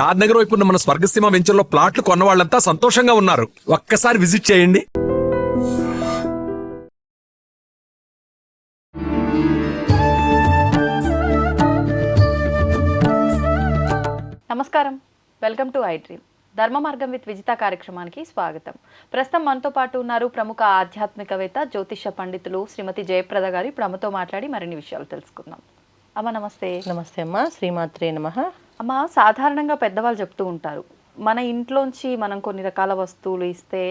షాద్ నగర్ వైపు ఉన్న మన స్వర్గసీమ వెంచర్లో ప్లాట్లు కొన్న వాళ్ళంతా సంతోషంగా ఉన్నారు. ఒక్కసారి విజిట్ చేయండి. నమస్కారం. వెల్కమ్ టు ఐ డ్రీమ్ ధర్మ మార్గం విత్ విజిత కార్యక్రమానికి స్వాగతం. ప్రస్తుతం మనతో పాటు ఉన్నారు ప్రముఖ ఆధ్యాత్మికవేత్త జ్యోతిష పండితులు శ్రీమతి జయప్రద గారు. ఇప్పుడు అమ్మతో మాట్లాడి మరిన్ని విషయాలు తెలుసుకుందాం. అమ్మ నమస్తే. నమస్తే అమ్మా. శ్రీమాత్రే నమ. అమ్మ సాధారణంగా పెద్దవాళ్ళు చెప్తూ ఉంటారు మన ఇంట్లోంచి మనం కొన్ని రకాల వస్తువులు ఇస్తే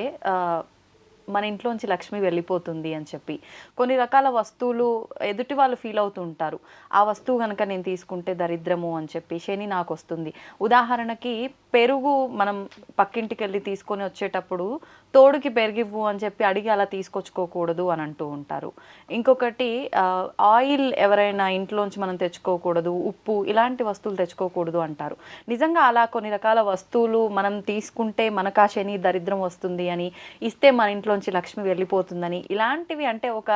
మన ఇంట్లోంచి లక్ష్మి వెళ్ళిపోతుంది అని చెప్పి. కొన్ని రకాల వస్తువులు ఎదుటి వాళ్ళు ఫీల్ అవుతూ ఉంటారు ఆ వస్తువు కనుక నేను తీసుకుంటే దరిద్రము అని చెప్పి శని నాకు వస్తుంది. ఉదాహరణకి పెరుగు మనం పక్కింటికి వెళ్ళి తీసుకొని వచ్చేటప్పుడు తోడుకి పెరిగివ్వు అని చెప్పి అడిగి అలా తీసుకొచ్చుకోకూడదు అని అంటూ ఉంటారు. ఇంకొకటి ఆయిల్ ఎవరైనా ఇంట్లోంచి మనం తెచ్చుకోకూడదు ఉప్పు ఇలాంటి వస్తువులు తెచ్చుకోకూడదు అంటారు. నిజంగా అలా కొన్ని రకాల వస్తువులు మనం తీసుకుంటే మనకు ఆ శని దరిద్రం వస్తుంది అని ఇస్తే మన ఇంట్లో ఇంట్లోంచి లక్ష్మి వెళ్ళిపోతుందని. ఇలాంటివి అంటే ఒక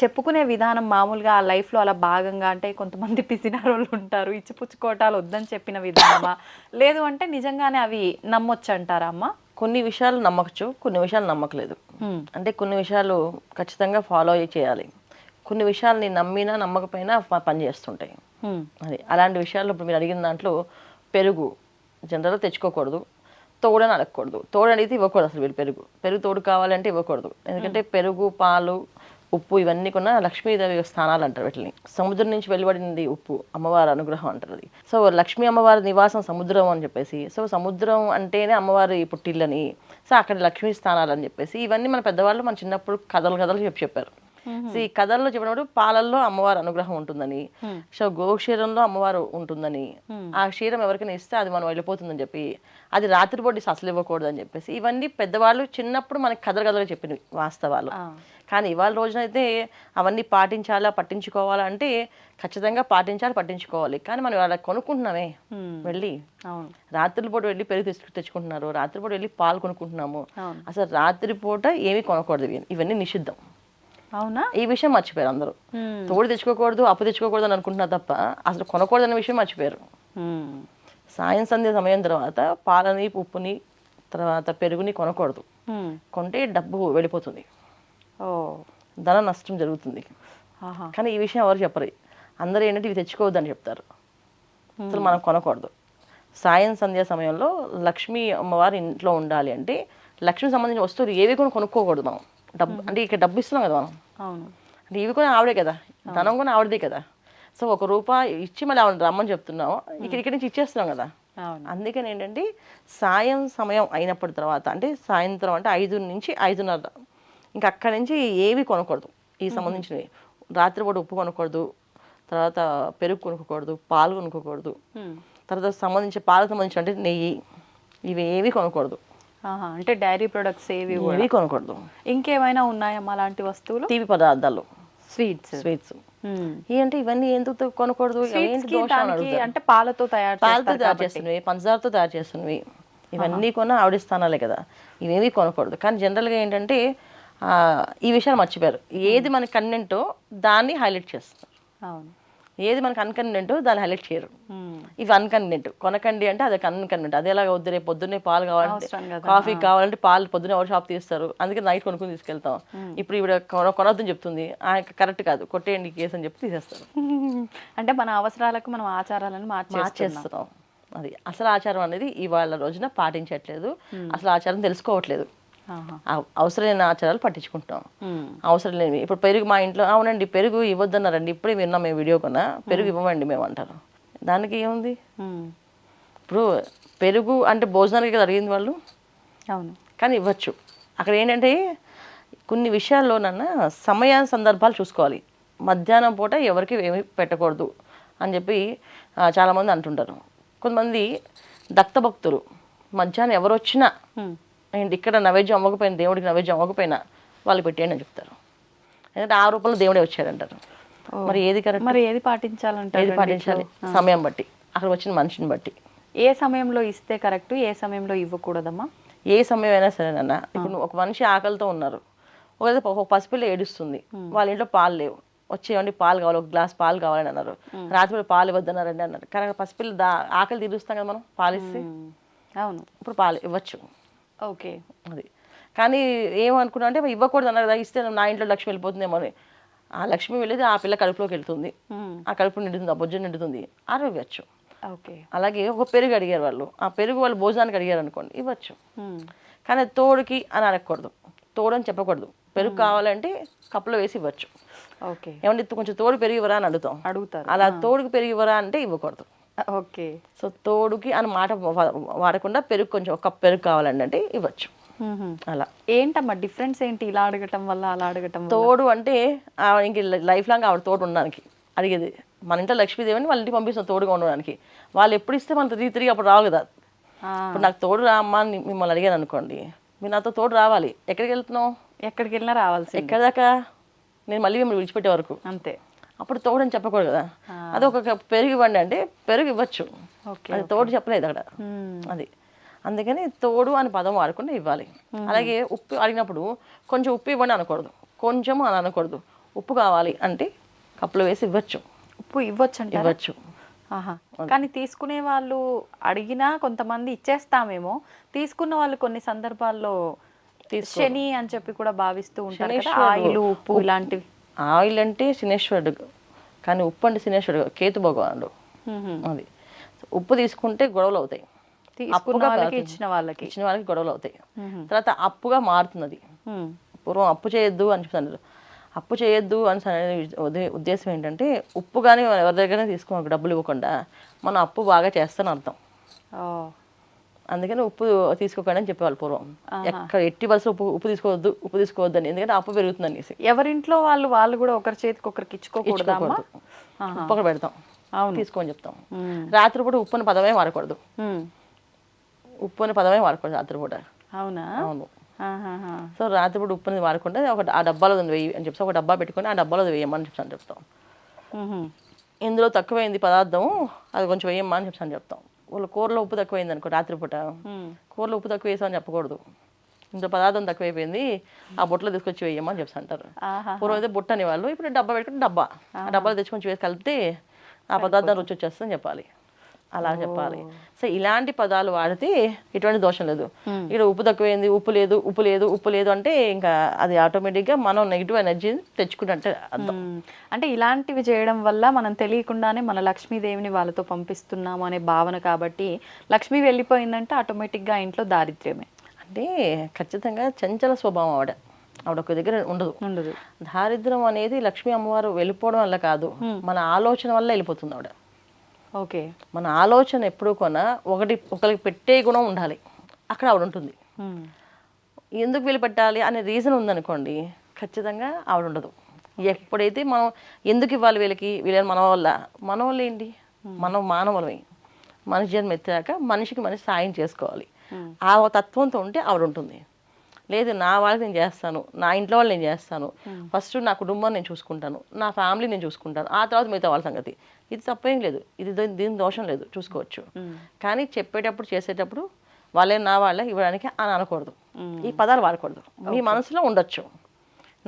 చెప్పుకునే విధానం మామూలుగా ఆ లైఫ్లో అలా భాగంగా అంటే కొంతమంది పిసినారోళ్ళు ఉంటారు ఇచ్చిపుచ్చుకోవటాలు వద్దని చెప్పిన విధానమా? లేదు అంటే నిజంగానే అవి నమ్మొచ్చు అంటారా అమ్మా? కొన్ని విషయాలు నమ్మకచ్చు కొన్ని విషయాలు నమ్మకలేదు. అంటే కొన్ని విషయాలు ఖచ్చితంగా ఫాలో చేయాలి. కొన్ని విషయాలు నేను నమ్మినా నమ్మకపోయినా పని చేస్తుంటాయి. అది అలాంటి విషయాల్లో ఇప్పుడు మీరు అడిగిన దాంట్లో పెరుగు జనరల్గా తెచ్చుకోకూడదు. తోడని అడగకూడదు. తోడు అడిగితే ఇవ్వకూడదు అసలు వీళ్ళు పెరుగు. పెరుగు తోడు కావాలంటే ఇవ్వకూడదు. ఎందుకంటే పెరుగు పాలు ఉప్పు ఇవన్నీ కూడా లక్ష్మీదేవి స్థానాలు అంటారు వీటిని. సముద్రం నుంచి వెలువడింది ఉప్పు అమ్మవారి అనుగ్రహం అంటారు అది. సో లక్ష్మీ అమ్మవారి నివాసం సముద్రం అని చెప్పేసి సో సముద్రం అంటేనే అమ్మవారి పుట్టిల్లని. సో అక్కడ లక్ష్మీ స్థానాలు అని చెప్పేసి ఇవన్నీ మన పెద్దవాళ్ళు మన చిన్నప్పుడు కథలు కథలు చెప్పి చెప్పారు. సో ఈ కథల్లో చెప్పినప్పుడు పాలల్లో అమ్మవారి అనుగ్రహం ఉంటుందని సో గోక్షీరంలో అమ్మవారు ఉంటుందని ఆ క్షీరం ఎవరికైనా ఇస్తే అది మనం వెళ్ళిపోతుందని చెప్పి అది రాత్రిపూట అసలు ఇవ్వకూడదు అని చెప్పేసి ఇవన్నీ పెద్దవాళ్ళు చిన్నప్పుడు మనకి కథలు కథలు చెప్పినవి వాస్తవాలు. కానీ ఇవాళ రోజున అయితే అవన్నీ పాటించాలా పట్టించుకోవాలా అంటే ఖచ్చితంగా పాటించాలి పట్టించుకోవాలి. కానీ మనం అలా కొనుక్కుంటున్నామే వెళ్ళి. రాత్రిపూట వెళ్ళి పెరుగు తెచ్చు తెచ్చుకుంటున్నారు రాత్రిపూట వెళ్ళి పాలు కొనుక్కుంటున్నాము. అసలు రాత్రిపూట ఏమీ కొనకూడదు. ఇవి- ఇవన్నీ నిషిద్ధం. అవునా? ఈ విషయం మర్చిపోయారు అందరూ. తోడు తెచ్చుకోకూడదు అప్పు తెచ్చుకోకూడదు అని అనుకుంటున్నారు తప్ప అసలు కొనకూడదు అనే విషయం మర్చిపోయారు. సాయం సంధ్య సమయం తర్వాత పాలని ఉప్పుని తర్వాత పెరుగుని కొనకూడదు. కొంటే డబ్బు వెళ్ళిపోతుంది. ధన నష్టం జరుగుతుంది. కానీ ఈ విషయం ఎవరు చెప్పరు. అందరూ ఏంటంటే ఇవి తెచ్చుకోవద్దు అని చెప్తారు. అసలు మనం కొనకూడదు. సాయం సంధ్య సమయంలో లక్ష్మీ అమ్మవారి ఇంట్లో ఉండాలి అంటే లక్ష్మి సంబంధించిన వస్తువులు ఏవి కూడా కొనుక్కోకూడదు మనం. డబ్బు అంటే ఇక్కడ డబ్బు ఇస్తున్నాం కదా మనం. అవును. అంటే ఇవి కూడా ఆవిడే కదా. ధనం కూడా ఆవిడదే కదా. సో ఒక రూపాయి ఇచ్చి మళ్ళీ ఆవిడ రమ్మని చెప్తున్నాం ఇక్కడ ఇక్కడి నుంచి ఇచ్చేస్తున్నాం కదా. అందుకని ఏంటంటే సాయం సమయం అయినప్పటి తర్వాత అంటే సాయంత్రం అంటే ఐదు నుంచి ఐదున్నర ఇంకా అక్కడి నుంచి ఏవి కొనకూడదు. ఈ సంబంధించినవి. రాత్రిపూట ఉప్పు కొనకూడదు తర్వాత పెరుగు కొనుక్కోకూడదు పాలు కొనుక్కోకూడదు. తర్వాత సంబంధించి పాలకు సంబంధించిన అంటే నెయ్యి ఇవి ఏవి కొనకూడదు. అంటే డైరీ ప్రొడక్ట్స్ ఏవి ఏవి కొనకూడదు. ఇంకేమైనా ఉన్నాయమ్మా అలాంటి వస్తువులు? తీపి పదార్థాలు. స్వీట్స్ స్వీట్స్ ఏంటి ఇవన్నీ ఎందుకు కొనకూడదు. అంటే పాలతో తయారు పాలతో తయారు చేస్తున్నవి పంచదారతో తయారు చేస్తున్నవి. ఇవన్నీ కొన ఆవిడ స్థానాలే కదా. ఇవేవి కొనకూడదు. కానీ జనరల్గా ఏంటంటే ఈ విషయాలు మర్చిపోయారు. ఏది మనకి కన్వెంటో దాన్ని హైలైట్ చేస్తారు అవును. ఏది మనకు అన్కన్వెంటో దాన్ని హైలైట్ చేయరు. ఇవి అన్కన్వెంట్ కొనకండి అంటే అది అన్కన్వెంట్ అది ఎలా వద్దు రేపు పొద్దున్నే పాలు కావాలంటే. కాఫీ కావాలంటే పాలు పొద్దున్నే ఎవరు షాప్ తీస్తారు. అందుకే నైట్ కొనుక్కొని తీసుకెళ్తాం. ఇప్పుడు ఇవిడ కొన కొనొద్దని చెప్తుంది. కరెక్ట్ కాదు. కొట్టేయండి కేసు అని చెప్పి తీసేస్తారు. అంటే మన అవసరాలకు మనం ఆచారాలను మార్చేస్తున్నాం. అది అసలు ఆచారం అనేది ఇవాళ రోజున పాటించట్లేదు. అసలు ఆచారం తెలుసుకోవట్లేదు. ఆహా. అవ- అవసరం లేని ఆచారాలు పట్టించుకుంటాం. అవసరం లేనివి ఇప్పుడు పెరుగు మా ఇంట్లో అవునండి పెరుగు ఇవ్వద్దన్నారండి. ఇప్పుడే విన్నాం మేము వీడియో కొన్నా. పెరుగు ఇవ్వమండి మేము అంటారు దానికి ఏముంది. ఇప్పుడు పెరుగు అంటే భోజనానికి కదా అడిగింది వాళ్ళు? అవును. కానీ ఇవ్వచ్చు. అక్కడ ఏంటంటే కొన్ని విషయాల్లోనన్నా సమయ సందర్భాలు చూసుకోవాలి. మధ్యాహ్నం పూట ఎవరికి ఏమి పెట్టకూడదు అని చెప్పి చాలామంది అంటుంటారు. కొంతమంది దత్తభక్తులు. మధ్యాహ్నం ఎవరు వచ్చినా ఏంటి? ఇక్కడ నైవేద్యం అవ్వకపోయినా దేవుడికి నైవేద్యం అవ్వకపోయినా వాళ్ళు పెట్టేయండి అని చెప్తారు. ఎందుకంటే ఆ రూపంలో దేవుడే వచ్చాడంటారు. మరి ఏది కరెక్ట్? మరి ఏది పాటించాలంటారు ఏది పాటించాలి? సమయం బట్టి అక్కడ వచ్చిన మనిషిని బట్టి. ఏ సమయంలో ఇస్తే కరెక్ట్ ఏ సమయంలో ఇవ్వకూడదమ్మా? ఏ సమయం అయినా సరేనన్నా ఇప్పుడు ఒక మనిషి ఆకలితో ఉన్నారు. ఒక ఒక పసిపిల్ల ఏడుస్తుంది వాళ్ళ ఇంట్లో పాలు లేవు. వచ్చేయండి పాలు కావాలి ఒక గ్లాస్ పాలు కావాలని అన్నారు. రాత్రి పాలు ఇవ్వద్దన్నారండి అన్నారు. కానీ పసిపిల్ల దా ఆకలి తీరుస్తాం కదా మనం పాలు ఇస్తే. అవును. ఇప్పుడు పాలు ఇవ్వచ్చు. ఓకే అది. కానీ ఏమనుకున్నా అంటే ఇవ్వకూడదు అన్నారు కదా ఇస్తే నా ఇంట్లో లక్ష్మి వెళ్ళిపోతుందేమో అని. ఆ లక్ష్మి వెళ్ళేది ఆ పిల్ల కడుపులోకి వెళ్తుంది. ఆ కడుపు నిండుతుంది ఆ బొజ్జ నిండుతుంది. ఆరు ఇవ్వచ్చు ఓకే. అలాగే ఒక పెరుగు అడిగారు వాళ్ళు. ఆ పెరుగు వాళ్ళు భోజనానికి అడిగారు అనుకోండి ఇవ్వచ్చు. కానీ తోడుకి అని అడగకూడదు. తోడు అని చెప్పకూడదు. పెరుగు కావాలంటే కప్పులో వేసి ఇవ్వచ్చు. ఓకే. ఏమంటే కొంచెం తోడు పెరిగి ఇవ్వరా అని అడుగుతాం. అడుగుతారు. అలా తోడుకి పెరిగి ఇవ్వరా అంటే ఇవ్వకూడదు. ఓకే. సో తోడుకి అని మాట వాడకుండా పెరుగు కొంచెం ఒక పెరుగు కావాలండి అంటే ఇవ్వచ్చు. అలా. ఏంటమ్మా డిఫరెన్స్ ఏంటి ఇలా అడగటం వల్ల అలా అడగటం తోడు అంటే ఆవిడ ఇంక లైఫ్ లాంగ్ ఆవిడ తోడు ఉండడానికి అడిగేది. మన ఇంట్లో లక్ష్మీదేవిని వాళ్ళ ఇంటికి పంపిస్తాం తోడుగా ఉండడానికి. వాళ్ళు ఎప్పుడు ఇస్తే మన తిరిగి తిరిగి అప్పుడు రావు కదా. ఇప్పుడు నాకు తోడు రా అమ్మా అని మిమ్మల్ని అడిగాను అనుకోండి. మీరు నాతో తోడు రావాలి. ఎక్కడికి వెళ్తున్నావు? ఎక్కడికి వెళ్ళినా రావాల్సింది. ఎక్కడి దాకా నేను మళ్ళీ మిమ్మల్ని విడిచిపెట్టే వరకు. అంతే. అప్పుడు తోడు అని చెప్పకూడదు కదా. అది ఒక పెరుగు ఇవ్వండి అంటే పెరుగు ఇవ్వచ్చు అది తోడు చెప్పలేదు అక్కడ. అది. అందుకని తోడు అని పదం వాడకుండా ఇవ్వాలి. అలాగే ఉప్పు అడిగినప్పుడు కొంచెం ఉప్పు ఇవ్వండి అనకూడదు. కొంచెం అని అనకూడదు. ఉప్పు కావాలి అంటే కప్పులో వేసి ఇవ్వచ్చు. ఉప్పు ఇవ్వచ్చు? ఇవ్వచ్చు. ఆహా. కానీ తీసుకునే వాళ్ళు అడిగినా కొంతమంది ఇచ్చేస్తామేమో. తీసుకున్న వాళ్ళు కొన్ని సందర్భాల్లో శని అని చెప్పి కూడా భావిస్తూ ఉంటారు. ఆయిల్ ఉప్పు ఇలాంటివి. ఆయిల్ అంటే శనేశ్వరుడు కానీ ఉప్పు అంటే శనేశ్వరుడు కేతు భగవానుడు. అది ఉప్పు తీసుకుంటే గొడవలు అవుతాయి అప్పుగా. ఇచ్చిన వాళ్ళకి ఇచ్చిన వాళ్ళకి గొడవలు అవుతాయి. తర్వాత అప్పుగా మ్మ్. పూర్వం అప్పు చేయొద్దు అని చెప్తాను అప్పు చేయొద్దు అని అనే ఉద్దే- ఉద్దేశం ఏంటంటే ఉప్పు కానీ ఎవరి దగ్గర తీసుకో డబ్బులు ఇవ్వకుండా మనం అప్పు బాగా చేస్తాను అర్థం అందుకని ఉప్పు తీసుకోకండి అని చెప్పేవాళ్ళు పూర్వం. ఎక్కడ ఎట్టి బస్సు ఉప్పు ఉప్పు తీసుకోవద్దు ఉప్పు తీసుకోవద్దు అని ఎందుకంటే అప్పు పెరుగుతుంది అనేసి ఎవరింట్లో వాళ్ళు వాళ్ళు కూడా ఒకరి చేతికి ఒకరికి ఇచ్చుకోకూడదా. ఉప్పు అక్కడ పెడతాం. అవును. తీసుకోని చెప్తాం. మ్మ్. రాత్రిపూట ఉప్పు అని పదమే వాడకూడదు. మ్మ్. ఉప్పు అని పదమే వాడకూడదు రాత్రిపూట. అవునా? అవును. సో రాత్రిపూట ఉప్పు అనేది వాడకుండా ఒక ఆ డబ్బాలో వెయ్యి అని చెప్తాం ఒక డబ్బా పెట్టుకొని ఆ డబ్బాలో వేయమని చెప్తాను చెప్తాం. ఇందులో తక్కువైంది పదార్థం అది కొంచెం వేయమ్మా అని చెప్తాను చెప్తాం. వాళ్ళ కూరలో ఉప్పు తక్కువైంది అనుకో రాత్రిపూట. కూరలో ఉప్పు తక్కువ వేసామని చెప్పకూడదు. ఇందులో పదార్థం తక్కువైపోయింది ఆ బుట్టలో తీసుకొచ్చి వేయమ్మని చెప్తా అంటారు. పూర్వం అయితే బుట్ట అనేవాళ్ళు ఇప్పుడు డబ్బా పెట్టుకుని డబ్బా. ఆ డబ్బాలో తెచ్చుకొని వేసి కలిపితే ఆ పదార్థం రుచి వచ్చేస్తుందని చెప్పాలి. అలా చెప్పాలి. సో ఇలాంటి పదాలు వాడితే ఎటువంటి దోషం లేదు. ఇక్కడ ఉప్పు తక్కువైంది ఉప్పు లేదు ఉప్పు లేదు ఉప్పు లేదు అంటే ఇంకా అది ఆటోమేటిక్గా మనం నెగిటివ్ ఎనర్జీని తెచ్చుకున్నట్టే అర్థం. అంటే ఇలాంటివి చేయడం వల్ల మనం తెలియకుండానే మన లక్ష్మీదేవిని వాళ్ళతో పంపిస్తున్నాము అనే భావన కాబట్టి లక్ష్మి వెళ్ళిపోయిందంటే ఆటోమేటిక్గా ఇంట్లో దారిద్ర్యమే. అంటే ఖచ్చితంగా చంచల స్వభావం ఆవిడ. ఆవిడ ఒక దగ్గర ఉండదు. ఉండదు. దారిద్రం అనేది లక్ష్మీ అమ్మవారు వెళ్ళిపోవడం వల్ల కాదు. మన ఆలోచన వల్ల వెళ్ళిపోతుంది ఆవిడ. ఓకే. మన ఆలోచన ఎప్పుడు కొన్నా ఒకటి ఒకరికి పెట్టే గుణం ఉండాలి. అక్కడ ఆవిడ ఉంటుంది. ఎందుకు వీళ్ళు పెట్టాలి అనే రీజన్ ఉందనుకోండి ఖచ్చితంగా ఆవిడ ఉండదు. ఎప్పుడైతే మనం ఎందుకు ఇవ్వాలి వీళ్ళకి వీళ్ళని మన వల్ల? మన వల్ల ఏంటి? మనం మానవులమే. మనిషి జన్మ ఎత్తాక మనిషికి మనిషి సాయం చేసుకోవాలి. ఆ తత్వంతో ఉంటే ఆవిడ ఉంటుంది. లేదు నా వాళ్ళకి నేను చేస్తాను నా ఇంట్లో వాళ్ళు నేను చేస్తాను. ఫస్ట్ నా కుటుంబాన్ని నేను చూసుకుంటాను నా ఫ్యామిలీ నేను చూసుకుంటాను ఆ తర్వాత మిగతా వాళ్ళ సంగతి. ఇది తప్పేం లేదు ఇది దీని దోషం లేదు చూసుకోవచ్చు. కానీ చెప్పేటప్పుడు చేసేటప్పుడు వాళ్ళే నా వాళ్ళే ఇవ్వడానికి అని అనకూడదు. ఈ పదాలు వాడకూడదు. మీ మనసులో ఉండొచ్చు.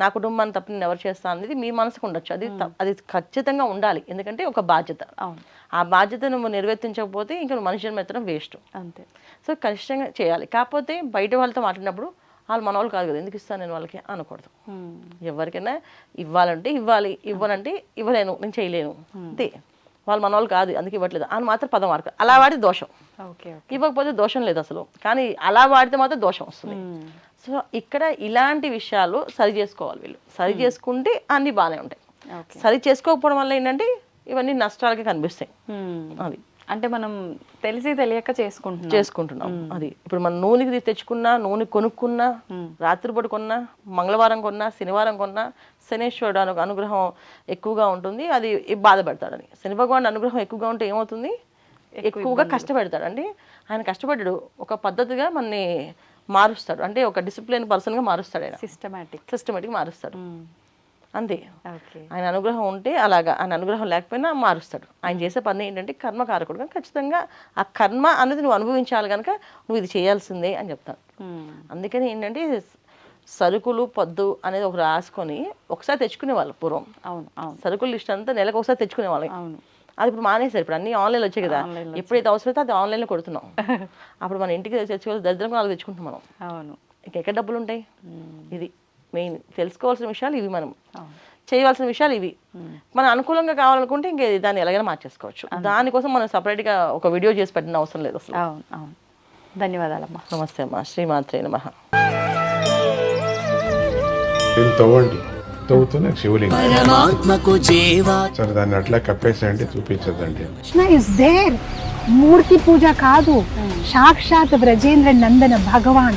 నా కుటుంబాన్ని తప్ప నేను ఎవరు చేస్తాను అనేది మీ మనసుకు ఉండొచ్చు. అది అది ఖచ్చితంగా ఉండాలి. ఎందుకంటే ఒక బాధ్యత. ఆ బాధ్యత నువ్వు నిర్వర్తించకపోతే ఇంకా మనిషిని మెత్తడం వేస్ట్. అంతే. సో ఖచ్చితంగా చేయాలి. కాకపోతే బయట వాళ్ళతో మాట్లాడినప్పుడు వాళ్ళు మన వాళ్ళు కాదు కదా ఎందుకు ఇస్తాను నేను వాళ్ళకి అనకూడదు. ఎవరికైనా ఇవ్వాలంటే ఇవ్వాలి ఇవ్వనంటే ఇవ్వలేను నేను చేయలేను. అంతే. వాళ్ళు మన వాళ్ళు కాదు అందుకే ఇవ్వట్లేదు. అని మాత్రం పదం వాడక అలా వాడి దోషం. ఇవ్వకపోతే దోషం లేదు అసలు. కానీ అలా వాడితే మాత్రం దోషం వస్తుంది. సో ఇక్కడ ఇలాంటి విషయాలు సరి చేసుకోవాలి వీళ్ళు. సరి చేసుకుంటే అన్ని బాగానే ఉంటాయి. సరి చేసుకోకపోవడం వల్ల ఏంటంటే ఇవన్నీ నష్టాలకి కనిపిస్తాయి. అది. అంటే మనం తెలిసి తెలియక చేసుకుంటున్నాం. చేసుకుంటున్నాం. అది. ఇప్పుడు మన నూనెకి తెచ్చుకున్నా నూనె కొనుక్కున్నా రాత్రిపూట కొన్నా మంగళవారం కొన్నా శనివారం కొన్నా శనేశ్వరుడు అను అనుగ్రహం ఎక్కువగా ఉంటుంది. అది బాధపడతాడని. శని భగవాన్ అనుగ్రహం ఎక్కువగా ఉంటే ఏమవుతుంది? ఎక్కువగా కష్టపెడతాడు. అంటే ఆయన కష్టపడ్డాడు. ఒక పద్ధతిగా మనని మారుస్తాడు. అంటే ఒక డిసిప్లిన్ పర్సన్గా మారుస్తాడు ఆయన. సిస్టమేటిక్ సిస్టమేటిక్ మారుస్తాడు. అంతే. ఆయన అనుగ్రహం ఉంటే అలాగా ఆయన అనుగ్రహం లేకపోయినా మారుస్తాడు. ఆయన చేసే పని ఏంటంటే కర్మకారకుడు కానీ ఖచ్చితంగా ఆ కర్మ అనేది నువ్వు అనుభవించాలి కనుక నువ్వు ఇది చేయాల్సిందే అని చెప్తాను. అందుకని ఏంటంటే సరుకులు పొద్దు అనేది ఒక రాసుకొని ఒకసారి తెచ్చుకునే వాళ్ళు పూర్వం. అవును అవును. సరుకుల లిస్ట్ అంతా నెలకు ఒకసారి తెచ్చుకునే వాళ్ళం. అవును. అది ఇప్పుడు మానేశారు. ఇప్పుడు అన్ని ఆన్లైన్లో వచ్చాయి కదా. ఎప్పుడైతే అవసరమైతే అది ఆన్లైన్లో కొడుతున్నాం. అప్పుడు మన ఇంటికి తెచ్చుకోవాలి దరిద్రం నాలుగు తెచ్చుకుంటాం మనం. అవును. ఇంక ఎక్కడ డబ్బులు ఉంటాయి? ఇది. మెయిన్ తెలుసుకోవాల్సిన విషయాలు ఇవి మనం. చేయవలసిన విషయాలు ఇవి. మనం అనుకూలంగా కావాలనుకుంటే ఇంక దాన్ని ఎలాగైనా మార్చేసుకోవచ్చు. దానికోసం మనం సపరేట్గా ఒక వీడియో చేసి పెట్టిన అవసరం లేదు అసలు. అవును అవును. ధన్యవాదాలమ్మా. నమస్తే అమ్మా. శ్రీమాత్రే నమ. దీన్ని తవ్వండి. తవ్వుతూనే శివలింగం. పరమాత్మకు చేవా సరే దాన్ని అట్లా కప్పేసేయండి చూపించదండి కృష్ణ ఇస్ దేర్ మూర్తి పూజ కాదు. సాక్షాత్ బ్రజేంద్ర నందన భగవాన్.